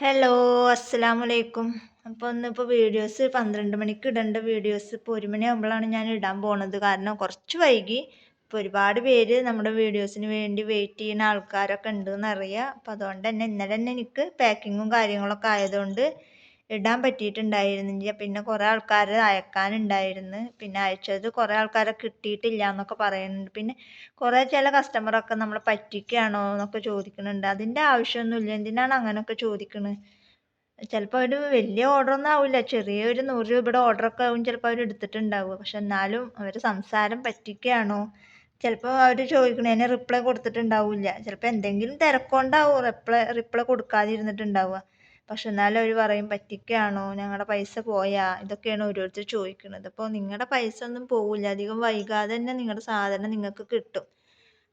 Hello അസ്സലാമു അലൈക്കും അപ്പോൾ ഇന്നിപ്പോൾ വീഡിയോസ് പന്ത്രണ്ട് മണിക്ക് ഇടേണ്ട വീഡിയോസ് ഇപ്പോൾ ഒരു മണിയാകുമ്പോഴാണ് ഞാൻ ഇടാൻ പോണത്. കാരണം കുറച്ച് വൈകി. ഇപ്പോൾ ഒരുപാട് പേര് നമ്മുടെ വീഡിയോസിന് വേണ്ടി വെയിറ്റ് ചെയ്യുന്ന ആൾക്കാരൊക്കെ ഉണ്ടെന്ന് അറിയാം അപ്പോൾ അതുകൊണ്ട് തന്നെ ഇന്നലെ തന്നെ എനിക്ക് പാക്കിങ്ങും കാര്യങ്ങളൊക്കെ ആയതുകൊണ്ട് ഇടാൻ പറ്റിയിട്ടുണ്ടായിരുന്നില്ല പിന്നെ കുറേ ആൾക്കാർ അയക്കാനുണ്ടായിരുന്നു. പിന്നെ അയച്ചത് കുറേ ആൾക്കാരെ കിട്ടിയിട്ടില്ല എന്നൊക്കെ പറയുന്നുണ്ട്. പിന്നെ കുറേ ചില കസ്റ്റമറൊക്കെ നമ്മളെ പറ്റിക്കുകയാണോ എന്നൊക്കെ ചോദിക്കുന്നുണ്ട്. അതിന്റെ ആവശ്യമൊന്നുമില്ല. എന്തിനാണ് അങ്ങനെയൊക്കെ ചോദിക്കുന്നത് ചിലപ്പോൾ അവർ വലിയ ഓർഡറൊന്നും ആവില്ല. ചെറിയൊരു നൂറ് രൂപയുടെ ഓർഡറൊക്കെ ആവും ചിലപ്പോൾ അവർ എടുത്തിട്ടുണ്ടാവുക. പക്ഷെ എന്നാലും അവർ സംസാരം പറ്റിക്കുകയാണോ? ചിലപ്പോൾ അവർ ചോദിക്കണതിന് റിപ്ലൈ കൊടുത്തിട്ടുണ്ടാവില്ല. ചിലപ്പോൾ എന്തെങ്കിലും തിരക്കൊണ്ടാവും റിപ്ലൈ റിപ്ലൈ കൊടുക്കാതിരുന്നിട്ടുണ്ടാവുക. പക്ഷെ എന്നാലും അവർ പറയും പറ്റിക്കുകയാണോ ഞങ്ങളുടെ പൈസ പോയാ? ഇതൊക്കെയാണ് ഓരോരുത്തർ ചോദിക്കുന്നത്. അപ്പോൾ നിങ്ങളുടെ പൈസ ഒന്നും പോവില്ല. അധികം വൈകാതെ തന്നെ നിങ്ങളുടെ സാധനം നിങ്ങൾക്ക് കിട്ടും.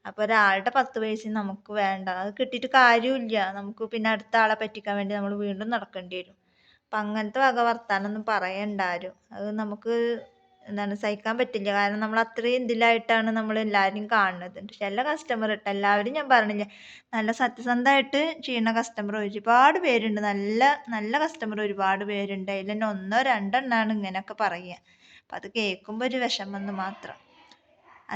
അപ്പോൾ ഒരാളുടെ പത്ത് പൈസ നമുക്ക് വേണ്ട. അത് കിട്ടിയിട്ട് കാര്യമില്ല നമുക്ക് പിന്നെ അടുത്ത ആളെ പറ്റിക്കാൻ വേണ്ടി നമ്മൾ വീണ്ടും നടക്കേണ്ടി വരും. അപ്പം അങ്ങനത്തെ വക വർത്താനൊന്നും പറയണ്ട ആരും. അത് നമുക്ക് എന്താണ് സഹിക്കാൻ പറ്റില്ല. കാരണം നമ്മൾ അത്രയും ഇതിലായിട്ടാണ് നമ്മൾ എല്ലാവരും കാണുന്നത്. ചില കസ്റ്റമർ ഇട്ട് എല്ലാവരും ഞാൻ പറഞ്ഞില്ല നല്ല സത്യസന്ധമായിട്ട് ചെയ്യുന്ന കസ്റ്റമർ ഒരുപാട് പേരുണ്ട്. നല്ല നല്ല കസ്റ്റമർ ഒരുപാട് പേരുണ്ട്. അതിൽ തന്നെ ഒന്നോ രണ്ടെണ്ണമാണ് ഇങ്ങനെയൊക്കെ പറയുക. അപ്പം അത് കേൾക്കുമ്പോൾ ഒരു വിഷമം മാത്രം.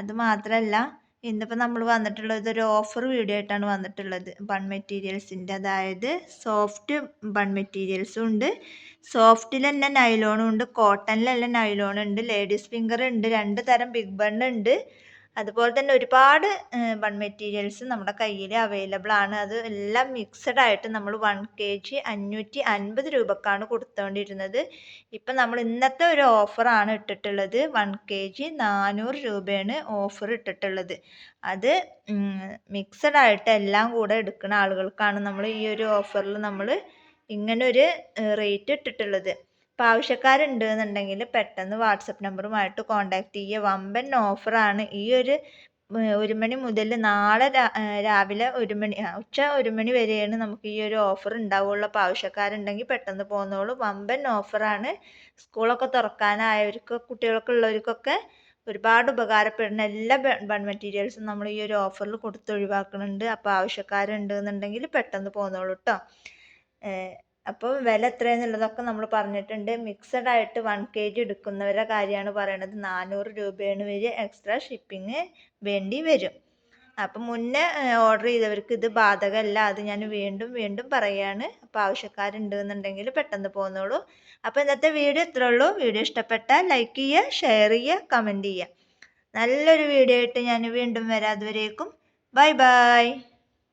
അത് മാത്രമല്ല ഇന്നിപ്പോൾ നമ്മൾ വന്നിട്ടുള്ളത് ഒരു ഓഫർ വീഡിയോ ആയിട്ടാണ് വന്നിട്ടുള്ളത്. ബൺ മെറ്റീരിയൽസിന്റെ അതായത് സോഫ്റ്റ് ബൺ മെറ്റീരിയൽസും ഉണ്ട്. സോഫ്റ്റിൽ നൈലോണും ഉണ്ട്. കോട്ടണിൽ തന്നെ നൈലോൺ ഉണ്ട്. ലേഡീസ് ഫിംഗർ ഉണ്ട്. രണ്ട് തരം ബിഗ് ബൺ ഉണ്ട്. അതുപോലെ തന്നെ ഒരുപാട് വൺ മെറ്റീരിയൽസ് നമ്മുടെ കയ്യിൽ അവൈലബിൾ ആണ്. അത് എല്ലാം മിക്സഡ് ആയിട്ട് നമ്മൾ വൺ കെ ജി അഞ്ഞൂറ്റി അൻപത് രൂപക്കാണ് കൊടുത്തുകൊണ്ടിരുന്നത് ഇപ്പം നമ്മൾ ഇന്നത്തെ ഒരു ഓഫറാണ് ഇട്ടിട്ടുള്ളത്. വൺ കെ ജി നാനൂറ് രൂപയാണ് ഓഫർ ഇട്ടിട്ടുള്ളത്. അത് മിക്സഡ് ആയിട്ട് എല്ലാം കൂടെ എടുക്കുന്ന ആളുകൾക്കാണ് നമ്മൾ ഈ ഒരു ഓഫറിൽ നമ്മൾ ഇങ്ങനെ ഒരു റേറ്റ് ഇട്ടിട്ടുള്ളത്. അപ്പോൾ ആവശ്യക്കാരുണ്ട് എന്നുണ്ടെങ്കിൽ പെട്ടെന്ന് വാട്സപ്പ് നമ്പറുമായിട്ട് കോൺടാക്റ്റ് ചെയ്യുക. വമ്പൻ ഓഫറാണ് ഈ ഒരു ഒരു മണി മുതൽ നാളെ രാവിലെ ഒരു മണി ഉച്ച ഒരു മണി വരെയാണ് നമുക്ക് ഈ ഒരു ഓഫർ ഉണ്ടാവുള്ളൂ. അപ്പോൾ ആവശ്യക്കാരുണ്ടെങ്കിൽ പെട്ടെന്ന് പോന്നോളൂ. വമ്പൻ ഓഫറാണ് സ്കൂളൊക്കെ തുറക്കാനായവർക്ക് കുട്ടികൾക്ക് ഉള്ളവർക്കൊക്കെ ഒരുപാട് ഉപകാരപ്പെടുന്ന എല്ലാ ബൺ മെറ്റീരിയൽസും നമ്മൾ ഈ ഒരു ഓഫറിൽ കൊടുത്ത് ഒഴിവാക്കുന്നുണ്ട്. അപ്പോൾ ആവശ്യക്കാരുണ്ട് എന്നുണ്ടെങ്കിൽ പെട്ടെന്ന് പോന്നോളൂ കേട്ടോ അപ്പോൾ വില എത്രയെന്നുള്ളതൊക്കെ നമ്മൾ പറഞ്ഞിട്ടുണ്ട്. മിക്സഡ് ആയിട്ട് വൺ കെ ജി എടുക്കുന്നവരുടെ കാര്യമാണ് പറയണത്. നാനൂറ് രൂപയാണ് വരിക എക്സ്ട്രാ ഷിപ്പിംഗ് വേണ്ടി വരും. അപ്പം മുന്നേ ഓർഡർ ചെയ്തവർക്ക് ഇത് ബാധകമല്ല അത് ഞാൻ വീണ്ടും വീണ്ടും പറയാണ്. അപ്പോൾ ആവശ്യക്കാരുണ്ട് എന്നുണ്ടെങ്കിൽ പെട്ടെന്ന് പോന്നോളൂ. അപ്പോൾ ഇന്നത്തെ വീഡിയോ ഇത്രേ ഉള്ളൂ. വീഡിയോ ഇഷ്ടപ്പെട്ടാൽ ലൈക്ക് ചെയ്യുക ഷെയർ ചെയ്യുക കമന്റ് ചെയ്യുക. നല്ലൊരു വീഡിയോ ആയിട്ട് ഞാൻ വീണ്ടും വരാം. അതുവരേക്കും ബൈ ബൈ